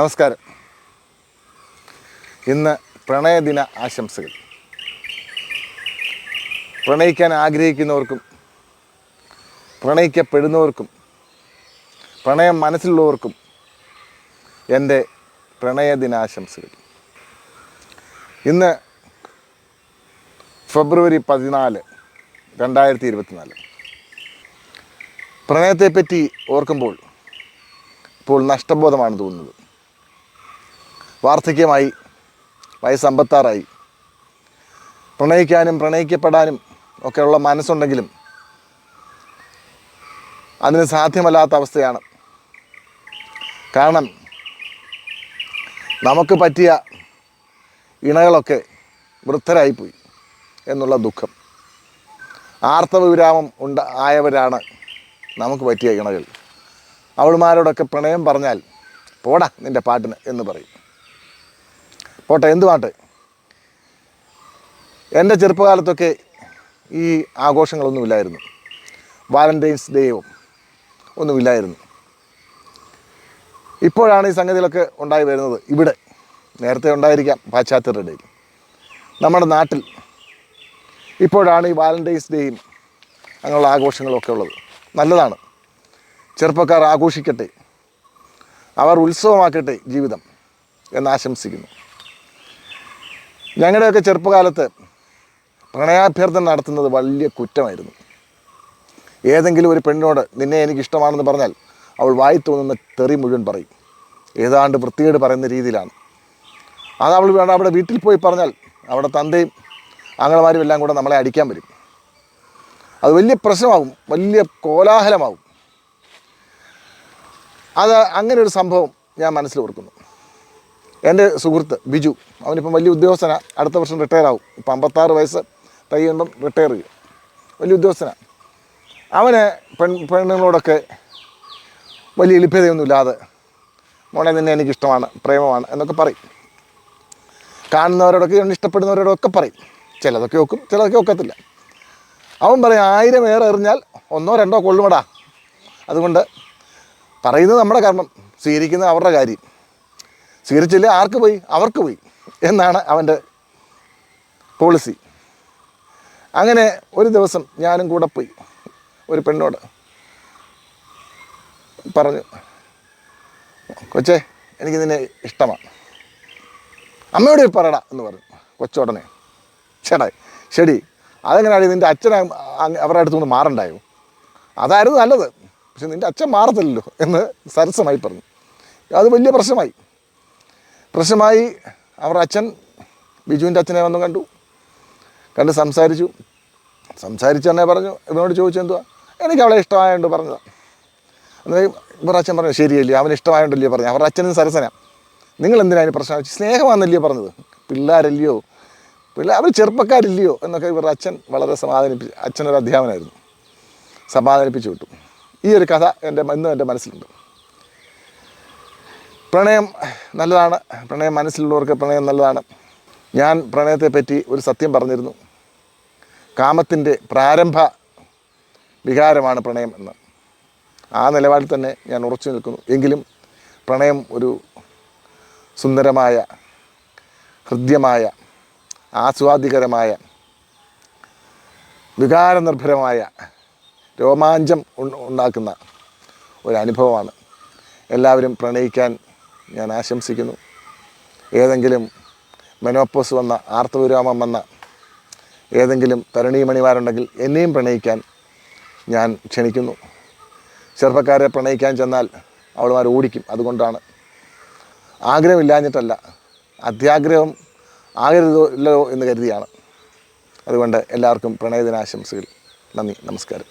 നമസ്കാരം. ഇന്ന് പ്രണയദിന ആശംസകൾ. പ്രണയിക്കാൻ ആഗ്രഹിക്കുന്നവർക്കും പ്രണയിക്കപ്പെടുന്നവർക്കും പ്രണയം മനസ്സിലുള്ളവർക്കും എന്റെ പ്രണയദിനാശംസകൾ. ഇന്ന് ഫെബ്രുവരി പതിനാല് രണ്ടായിരത്തി ഇരുപത്തിനാല് പ്രണയത്തെപ്പറ്റി ഓർക്കുമ്പോൾ ഇപ്പോൾ നഷ്ടബോധമാണ് തോന്നുന്നത്. വാർദ്ധക്യമായി വയസ്സമ്പത്താറായി. പ്രണയിക്കാനും പ്രണയിക്കപ്പെടാനും ഒക്കെയുള്ള മനസ്സുണ്ടെങ്കിലും അതിന് സാധ്യമല്ലാത്ത അവസ്ഥയാണ്. കാരണം നമുക്ക് പറ്റിയ ഇണകളൊക്കെ വൃദ്ധരായിപ്പോയി എന്നുള്ള ദുഃഖം. ആർത്തവ വിരാമം ഉണ്ട ആയവരാണ് നമുക്ക് പറ്റിയ ഇണകൾ. അവളുമാരോടൊക്കെ പ്രണയം പറഞ്ഞാൽ പോടാ നിന്റെ പാട്ടിന് എന്ന് പറയും. പോട്ടെ എന്ത് പാട്ട്? എന്റെ ചെറുപ്പകാലത്തൊക്കെ ഈ ആഘോഷങ്ങളൊന്നുമില്ലായിരുന്നു വാലന്റൈൻസ് ഡേയും ഒന്നുമില്ലായിരുന്നു ഇപ്പോഴാണ് ഈ സംഗതികളൊക്കെ ഉണ്ടായി വരുന്നത്. ഇവിടെ നേരത്തെ ഉണ്ടായിരിക്കാം പാശ്ചാത്യരുടെ ഇടയിൽ. നമ്മുടെ നാട്ടിൽ ഇപ്പോഴാണ് ഈ വാലന്റൈൻസ് ഡേയും അങ്ങനെയുള്ള ആഘോഷങ്ങളൊക്കെ ഉള്ളത്. നല്ലതാണ്. ചെറുപ്പക്കാർ ആഘോഷിക്കട്ടെ. അവർ ഉത്സവമാക്കട്ടെ ജീവിതം എന്ന് ആശംസിക്കുന്നു. ഞങ്ങളുടെയൊക്കെ ചെറുപ്പകാലത്ത് പ്രണയാഭ്യർത്ഥന നടത്തുന്നത് വലിയ കുറ്റമായിരുന്നു. ഏതെങ്കിലും ഒരു പെണ്ണിനോട് നിന്നെ എനിക്കിഷ്ടമാണെന്ന് പറഞ്ഞാൽ അവൾ വായി തോന്നുന്ന തെറി മുഴുവൻ പറയും. ഏതാണ്ട് വൃത്തികേട് പറയുന്ന രീതിയിലാണ്. അത് അവൾ വേണം അവിടെ വീട്ടിൽ പോയി പറഞ്ഞാൽ അവിടെ തന്തയും അങ്ങളമാരും എല്ലാം കൂടെ നമ്മളെ അടിക്കാൻ വരും. അത് വലിയ പ്രശ്നമാകും വലിയ കോലാഹലമാകും. അത് അങ്ങനെ ഒരു സംഭവം ഞാൻ മനസ്സിൽ ഓർക്കുന്നു. എന്റെ സുഹൃത്ത് ബിജു അവനിപ്പം വലിയ ഉദ്യോഗസ്ഥന. അടുത്ത വർഷം റിട്ടയർ ആവും. ഇപ്പം അമ്പത്താറ് വയസ്സ് കഴിയുമ്പം റിട്ടയർ ചെയ്യും. വലിയ ഉദ്യോഗസ്ഥനാണ് അവന് പെൺ പെണ്ണുങ്ങളോടൊക്കെ വലിയ എളുപ്പതയൊന്നുമില്ലാതെ മോളെ നിന്നെ എനിക്കിഷ്ടമാണ് പ്രേമമാണ് എന്നൊക്കെ പറയും. കാണുന്നവരോടൊക്കെ ഇഷ്ടപ്പെടുന്നവരോടൊക്കെ പറയും. ചിലതൊക്കെ ഒക്കും ചിലതൊക്കെ ഒക്കത്തില്ല. അവൻ പറയും ആയിരം ഏറെ എറിഞ്ഞാൽ ഒന്നോ രണ്ടോ കൊള്ളുമടാ. അതുകൊണ്ട് പറയുന്നത് നമ്മുടെ കർമ്മം സ്വീകരിക്കുന്നത് അവരുടെ കാര്യം. സ്വീകരിച്ചില്ല? ആർക്ക് പോയി? അവർക്ക് പോയി എന്നാണ് അവന്റെ പോളിസി അങ്ങനെ ഒരു ദിവസം ഞാനും കൂടെ പോയി. ഒരു പെണ്ണോട് പറഞ്ഞു കൊച്ചേ എനിക്ക് നിന്നെ ഇഷ്ടമാണ്. അമ്മയോട് പറയടാ എന്ന് പറഞ്ഞു കൊച്ചുടനെ. ചേടാ ശരി. അതെങ്ങനെയാണ് നിന്റെ അച്ഛൻ അവരുടെ അടുത്തു നിന്ന് മാറണ്ടായോ? അതായിരുന്നു നല്ലത്. പക്ഷെ നിന്റെ അച്ഛൻ മാറത്തില്ലല്ലോ എന്ന് സരസമായി പറഞ്ഞു. അത് വലിയ പ്രശ്നമായി. പ്രശ്നമായി അവരുടെ അച്ഛൻ ബിജുവിന്റെ അച്ഛനെ വന്നു കണ്ടു. കണ്ട് സംസാരിച്ചു. സംസാരിച്ച് തന്നെ പറഞ്ഞു ഇവനോട് ചോദിച്ചു എന്തുവാ എനിക്ക് അവളെ ഇഷ്ടമായതുകൊണ്ട് പറഞ്ഞതാണ് അന്നേ ഇവരുടെ അച്ഛൻ പറഞ്ഞു ശരിയല്ലേ അവന് ഇഷ്ടമായതുകൊണ്ടല്ലേ പറഞ്ഞു അവരുടെ അച്ഛനും സരസന. നിങ്ങൾ എന്തിനാണ് പ്രശ്നം സ്നേഹമാണെന്നല്ലയോ പറഞ്ഞത്. പിള്ളേരല്ലയോ? പിള്ളേർ അവർ ചെറുപ്പക്കാരില്ലയോ? എന്നൊക്കെ ഇവരുടെ അച്ഛൻ വളരെ സമാധാനിപ്പിച്ചു അച്ഛനൊരു അധ്യാപനമായിരുന്നു സമാധാനിപ്പിച്ചു വിട്ടു. ഈ ഒരു കഥ എന്റെ ഇന്നും എന്റെ മനസ്സിലുണ്ട്. പ്രണയം നല്ലതാണ്. പ്രണയം മനസ്സിലുള്ളവർക്ക് പ്രണയം നല്ലതാണ്. ഞാൻ പ്രണയത്തെപ്പറ്റി ഒരു സത്യം പറഞ്ഞിരുന്നു. കാമത്തിന്റെ പ്രാരംഭ വികാരമാണ് പ്രണയം എന്ന്. ആ നിലപാടിൽ തന്നെ ഞാൻ ഉറച്ചു നിൽക്കുന്നു. എങ്കിലും പ്രണയം ഒരു സുന്ദരമായ ഹൃദ്യമായ ആസ്വാദികരമായ വികാരനിർഭരമായ രോമാഞ്ചം ഉണ്ടാക്കുന്ന ഒരു അനുഭവമാണ്. എല്ലാവരും പ്രണയിക്കാൻ ഞാൻ ആശംസിക്കുന്നു. ഏതെങ്കിലും മെനോപ്പോസ് വന്ന ആർത്തവിരാമം വന്ന ഏതെങ്കിലും തരണീമണിമാരുണ്ടെങ്കിൽ എന്നെയും പ്രണയിക്കാൻ ഞാൻ ക്ഷണിക്കുന്നു. ചെറുപ്പക്കാരെ പ്രണയിക്കാൻ ചെന്നാൽ അവളുമാർ ഓടിക്കും അതുകൊണ്ടാണ്. ആഗ്രഹമില്ലാഞ്ഞിട്ടല്ല അത്യാഗ്രഹം ആകരുതല്ലോ എന്ന് കരുതിയാണ്. അതുകൊണ്ട് എല്ലാവർക്കും പ്രണയദിനാശംസകൾ. നന്ദി നമസ്കാരം.